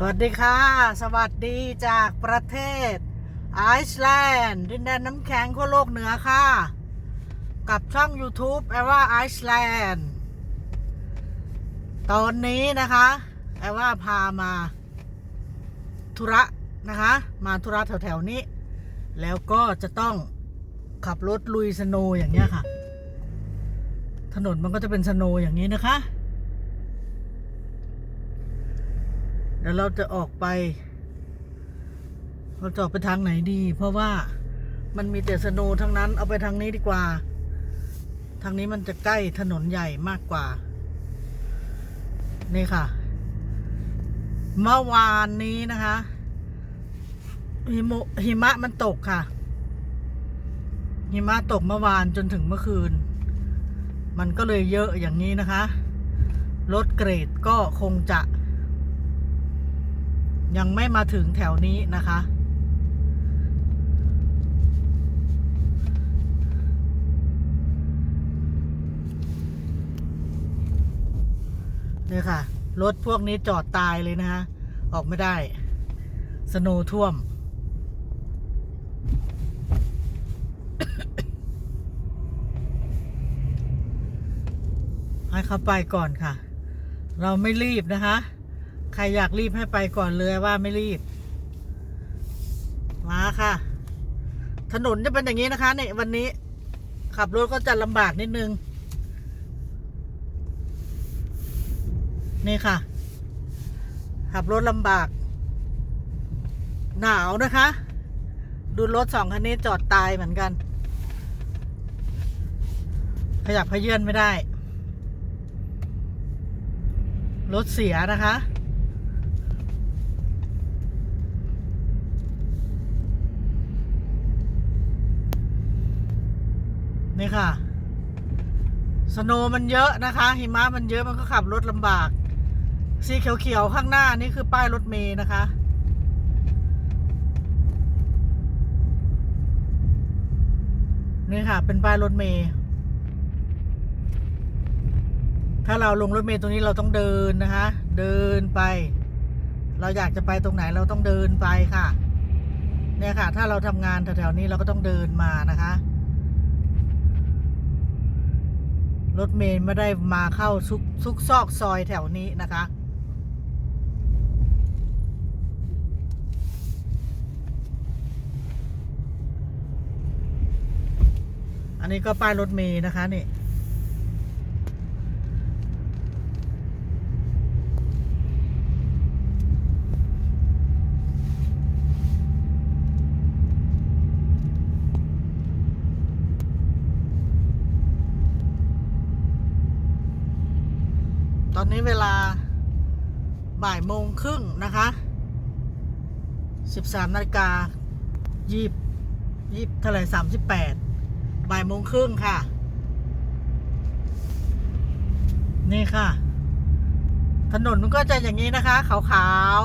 สวัสดีค่ะ สวัสดีจากประเทศไอซ์แลนด์ดินแดนน้ำแข็งขั้วโลกเหนือค่ะ กับช่อง YouTube แอว่าไอซ์แลนด์ตอนนี้นะคะแอว่าพามาธุระนะคะ มาธุระแถวๆนี้ แล้วก็จะต้องขับรถลุยสโนอย่างเงี้ยค่ะ ถนนมันก็จะเป็นสโนอย่างนี้นะคะ ดี๋ยวเราจะออกไป เราจะออกไปทางไหนดี เพราะว่ามันมีแต่สโนทั้งนั้น เอาไปทางนี้ดีกว่า ทางนี้มันจะใกล้ถนนใหญ่มากกว่า นี่ค่ะ เมื่อวานนี้นะคะหิมะหิมะมันตกค่ะ หิมะตกเมื่อวานจนถึงเมื่อคืน มันก็เลยเยอะอย่างนี้นะคะ รถเกรดก็คงจะ ยังไม่มาถึงแถวนี้นะคะ เนี่ยค่ะ รถพวกนี้จอดตายเลยนะคะออกไม่ได้ สโนว์ท่วม ให้เขาไปก่อนค่ะ เราไม่รีบนะคะ ครอยากรีบให้ไปก่อนเลยว่าไม่รีบ มาค่ะ ถนนจะเป็นอย่างนี้นะคะเนี่ยวันนี้ ขับรถก็จะลำบากนิดนึง นี่ค่ะ ขับรถลำบาก หนาวนะคะ ดูรถสองคันนี้จอดตายเหมือนกัน ขยับขยื่นไม่ได้รถเสียนะคะ นี่ค่ะ สโนมันเยอะนะคะ หิมะมันเยอะมันก็ขับรถลำบาก สีเขียวๆข้างหน้านี่คือป้ายรถเมย์นะคะนี่ค่ะ เป็นป้ายรถเมย์ถ้าเราลงรถเมล์ตรงนี้เราต้องเดินนะคะ เดินไป เราอยากจะไปตรงไหนเราต้องเดินไปค่ะ เนี่ยค่ะ ถ้าเราทำงานแถวๆนี้เราก็ต้องเดินมานะคะ รถเมล์ไม่ได้มาเข้าซุกซุกซอกซอยแถวนี้นะคะ อันนี้ก็ป้ายรถเมล์นะคะนี่ ตอนนี้เวลาบ่ายโมงครึ่งนะคะสิบสามนาฬิกายี่ยี่เท่าไหร่สามสิบแปดบ่ายโมงครึ่งค่ะ นี่ค่ะ ถนนมันก็จะอย่างนี้นะคะ ขาวขาว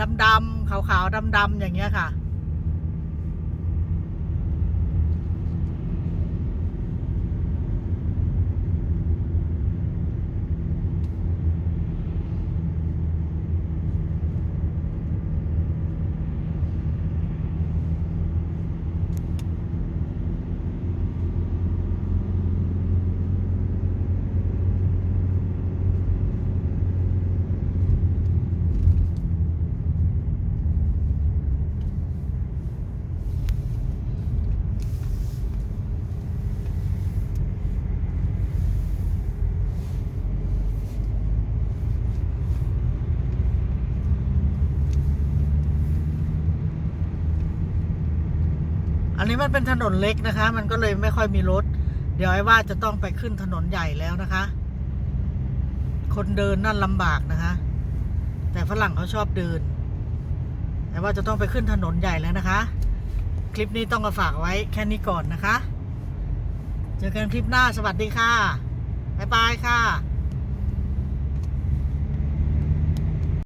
ดำดำๆขาวขาวดำดำๆอย่างเงี้ยค่ะ อันนี้มันเป็นถนนเล็กนะคะ มันก็เลยไม่ค่อยมีรถ เดี๋ยวไอ้ว่าจะต้องไปขึ้นถนนใหญ่แล้วนะคะ คนเดินนั่นลำบากนะคะ แต่ฝรั่งเขาชอบเดินแต่ว่าจะต้องไปขึ้นถนนใหญ่แล้วนะคะ คลิปนี้ต้องมาฝากไว้แค่นี้ก่อนนะคะ เจอกันคลิปหน้าสวัสดีค่ะบ๊ายบายค่ะ